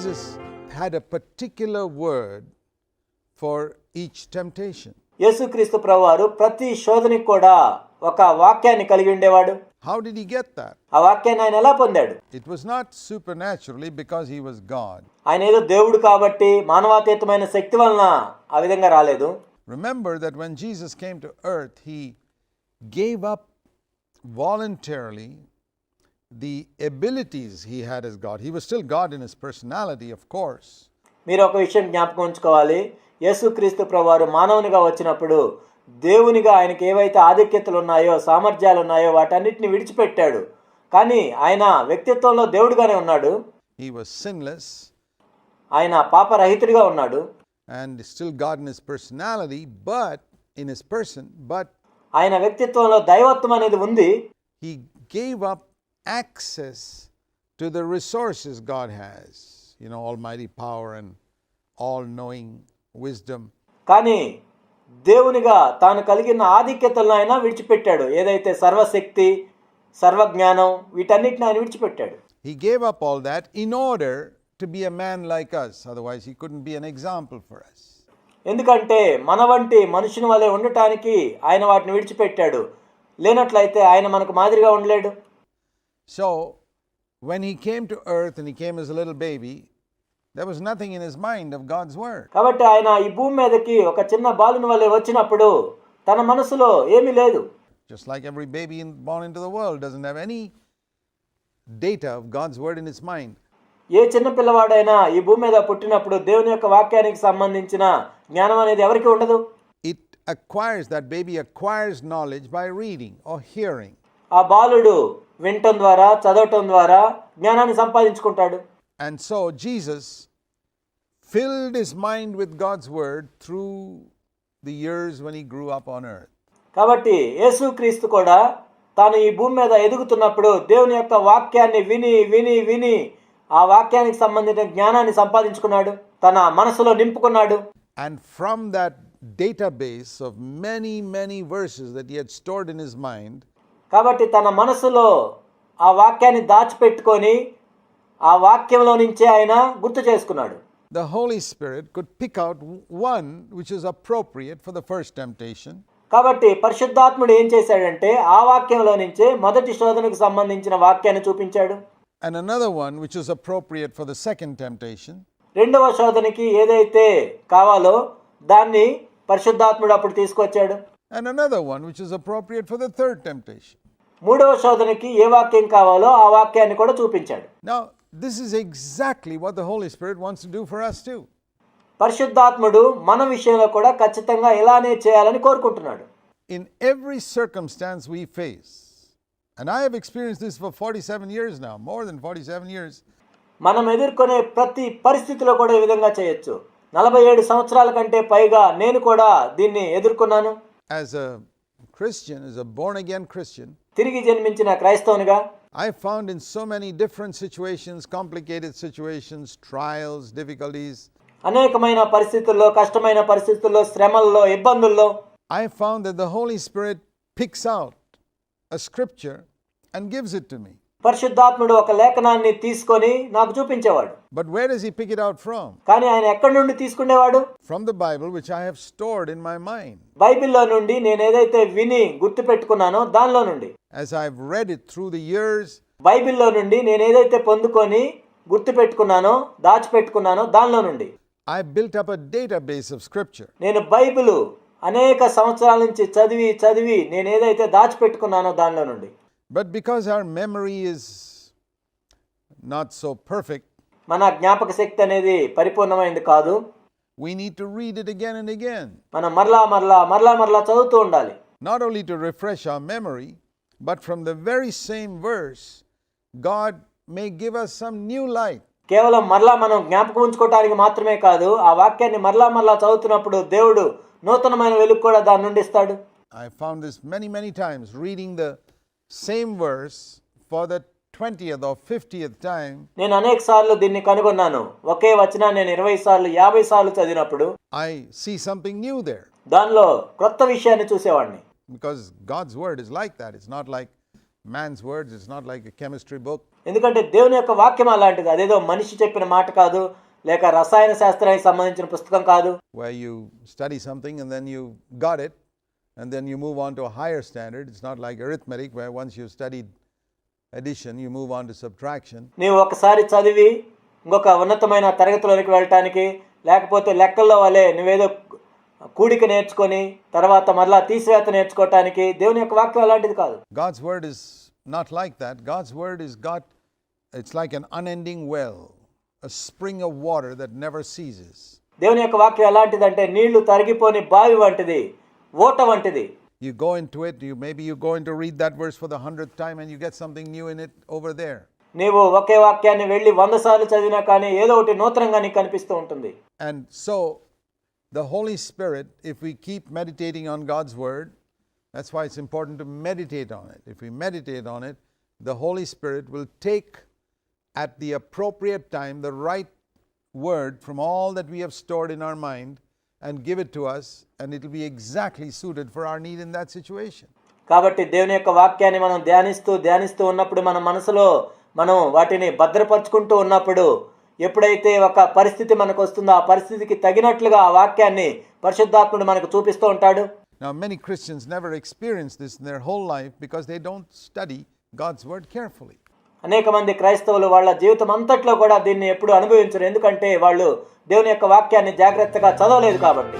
Jesus had a particular word for each temptation. యేసుక్రీస్తు ప్రభువారు ప్రతి శోధనకి కూడా ఒక వాక్యాన్ని కలిగి ఉండేవాడు. హౌ డిడ్ హి గెట్ ఆ వాక్యాన్ని ఆయన ఎలా పొందాడు? It was not supernaturally because he was God ఆయన ఏదో దేవుడు కాబట్టి మానవాతీతమైన శక్తి వలన ఆ విధంగా రాలేదు. Remember that when Jesus came to earth he gave up voluntarily the abilities he had as God. He was still God in his personality, of course, మీరు ఒక విషయం జ్ఞాపకం ఉంచుకోవాలి. యేసుక్రీస్తు ప్రభువారు మానవునిగా వచ్చినప్పుడు దేవునిగా ఆయనకి ఏవైతే ఆధిక్యతలు ఉన్నాయో సామర్థ్యాలు ఉన్నాయో వాటన్నిటిని విడిచిపెట్టాడు. కానీ ఆయన వ్యక్తిత్వంలో దేవుడిగానే ఉన్నాడు. He was sinless. ఆయన పాపరహితుడిగా ఉన్నాడు. And still God in his personality, but in his person, but ఆయన వ్యక్తిత్వంలో దైవత్వం అనేది ఉంది. he gave up access to the resources God has, you know, almighty power and all knowing wisdom. కానీ దేవునిగా తాను కలిగిన ఆధిక్యతలను ఆయన విడిచిపెట్టాడు ఏదైతే సర్వశక్తి సర్వజ్ఞానం వీటన్నిటిని ఆయన విడిచిపెట్టాడు He gave up all that in order to be a man like us, otherwise, he couldn't be an example for us. ఎందుకంటే మన వంటి మనుషుని వలె ఉండటానికి ఆయన వాటిని విడిచిపెట్టాడు లేనట్లయితే ఆయన మనకు మాదిరిగా ఉండలేడు So, when he came to earth and he came as a little baby, there was nothing in his mind of God's word. కాబట్టి ఆయన ఈ భూమి మీదకి ఒక చిన్న బాలుని వలె వచ్చినప్పుడు తన మనసులో ఏమీ లేదు Just like every baby in, born into the world doesn't have any data of God's word in his mind. ఏ చిన్న పిల్లవాడైనా ఈ భూమి మీద పుట్టినప్పుడు దేవుని యొక్క వాక్యానికి సంబంధించిన జ్ఞానం అనేది ఎవరికి ఉండదు It acquires, that baby acquires knowledge by reading or hearing. ఆ బాలుడు వినటం ద్వారా చదవటం ద్వారా జ్ఞానాన్ని సంపాదించుకుంటాడు. And so Jesus filled his mind with God's word through the years when he grew up on earth కాబట్టి యేసుక్రీస్తు కూడా తాను ఈ భూమి మీద ఎదుగుతున్నప్పుడు దేవుని యొక్క వాక్యాన్ని విని విని విని ఆ వాక్యానికి సంబంధించిన జ్ఞానాన్ని సంపాదించుకున్నాడు. తన మనసులో నింపుకున్నాడు. And from that database of many many verses that he had stored in his mind కాబట్టి తన మనసులో ఆ వాక్యాన్ని దాచిపెట్టుకొని ఆ వాక్యంలో నుంచే ఆయన గుర్తు చేసుకున్నాడు. The Holy Spirit could pick out one which is appropriate for the first temptation, కాబట్టి పరిశుద్ధాత్ముడు ఏం చేశాడంటే ఆ వాక్యంలో నుంచే మొదటి శోధనకు సంబంధించిన వాక్యాన్ని చూపించాడు. And another one which is appropriate for the second temptation, రెండవ శోధనకి ఏదైతే కావాలో దాన్ని పరిశుద్ధాత్ముడు అప్పుడు తీసుకొచ్చాడు. And another one which is appropriate for the third temptation మూడవ శోధనకి ఏ వాక్యం కావాలో ఆ వాక్యాన్ని కూడా చూపించాడు. Now this is exactly what the Holy Spirit wants to do for us to పరిశుద్ధాత్ముడు మన విషయంలో కూడా ఖచ్చితంగా ఇలానే చేయాలని కోరుకుంటున్నాడు. In every circumstance we face and I have experience this for 47 years now more than 47 years మనం ఎదుర్కొనే ప్రతి పరిస్థితిలో కూడా ఈ విధంగా చేయొచ్చు. నలభై ఏడు సంవత్సరాల కంటే పైగా నేను కూడా దీన్ని ఎదుర్కొన్నాను. as a Christian, as a born again Christian, తిరిగి జన్మించిన క్రైస్తవునిగా I found in so many different situations, complicated situations, trials, difficulties, అనేకమైన పరిస్థితుల్లో కష్టమైన పరిస్థితుల్లో శ్రమల్లో ఇబ్బందుల్లో I found that the Holy Spirit picks out a scripture and gives it to me. పరిశుద్ధాత్ముడు ఒక లేఖనాన్ని తీసుకొని నాకు చూపించేవాడు But where does He pick it out from? కానీ ఆయన ఎక్కడి నుండి తీసుకునేవాడు From the Bible, which I have stored in my mind. బైబిల్లో నుండి నేను ఏదైతే విని గుర్తు పెట్టుకున్నానో దానిలో నుండి As I've read it through the years, బైబిల్లో నుండి నేను ఏదైతే పొందుకొని గుర్తు పెట్టుకున్నానో దాచిపెట్టుకున్నానో దానిలో నుండి I built up a database of scripture. నేను బైబిలు అనేక సంవత్సరాల నుంచి చదివి చదివి నేను ఏదైతే దాచిపెట్టుకున్నానో దానిలో నుండి But because our memory is not so perfect, మన జ్ఞాపక శక్తి అనేది పరిపూర్ణమైంది కాదు we need to read it again and again. మనం మరలా మరలా మరలా మరలా చదువుతూ ఉండాలి Not only to refresh our memory, but from the very same verse, God may give us some new light. కేవలం మరలా మనం జ్ఞాపకం ఉంచుకోవటానికి మాత్రమే కాదు ఆ వాక్యాన్ని మరలా మరలా చదువుతున్నప్పుడు దేవుడు నూతనమైన వెలుగు కూడా దాని నుండి ఇస్తాడు I found this many, many times reading the same verse for the 20th or 50th time. నేను అనేక సార్లు దీన్ని కనుగొన్నాను ఒకే వచనాన్ని నేను ఇరవై సార్లు యాభై సార్లు చదివినప్పుడు I see something new there దానిలో క్రొత్త విషయాన్ని చూసేవాడిని because God's word is like that. It's not like man's words, it's not like a chemistry book. ఎందుకంటే దేవుని యొక్క వాక్యం అలాంటిది అదేదో మనిషి చెప్పిన మాట కాదు లేక రసాయన శాస్త్రానికి సంబంధించిన పుస్తకం కాదు where you study something and then you got it and then you move on to a higher standard. It's not like arithmetic where once you've studied addition, you move on to subtraction. నీవు ఒకసారి చదివి ఇంకొక ఉన్నతమైన తరగతిలోనికి వెళ్ళటానికి లేకపోతే లెక్కల్లో వలె నువ్వేదో కూడిక నేర్చుకొని తర్వాత మరలా తీసివేత నేర్చుకోవటానికి దేవుని యొక్క వాక్యం అలాంటిది కాదు God's word is not like that. God's word is got, it's like an unending well, a spring of water that never ceases. దేవుని యొక్క వాక్యం ఎలాంటిదంటే నీళ్లు తరిగిపోని బావి వంటిది ఓట వంటిది You go into it, you maybe you go in to read that verse for the hundredth time and you get something new in it over there. నీవు ఒకే వాక్యాన్ని వెళ్ళి వంద సార్లు చదివినా కానీ ఏదో ఒకటి నూతనంగా నీకు కనిపిస్తూ ఉంటుంది And so, the Holy Spirit, if we keep meditating on God's Word, that's why it's important to meditate on it. If we meditate on it, the Holy Spirit will take at the appropriate time the right word from all that we have stored in our mind and give it to us, and it will be exactly suited for our need in that situation. కాబట్టి దేవుని యొక్క వాక్యాన్ని మనం ధ్యానిస్తూ ధ్యానిస్తూ ఉన్నప్పుడు మన మనసులో మనం వాటిని భద్రపరుచుకుంటూ ఉన్నప్పుడు ఎప్పుడైతే ఒక పరిస్థితి మనకు వస్తుందో ఆ పరిస్థితికి తగినట్లుగా ఆ వాక్యాన్ని పరిశుద్ధాత్ముడు మనకు చూపిస్తూ ఉంటాడు Now, many Christians never experience this in their whole life because they don't study God's Word carefully. అనేక మంది క్రైస్తవులు వాళ్ళ జీవితం అంతట్లో కూడా దీన్ని ఎప్పుడు అనుభవించరు ఎందుకంటే వాళ్ళు దేవుని యొక్క వాక్యాన్ని జాగ్రత్తగా చదవలేదు కాబట్టి.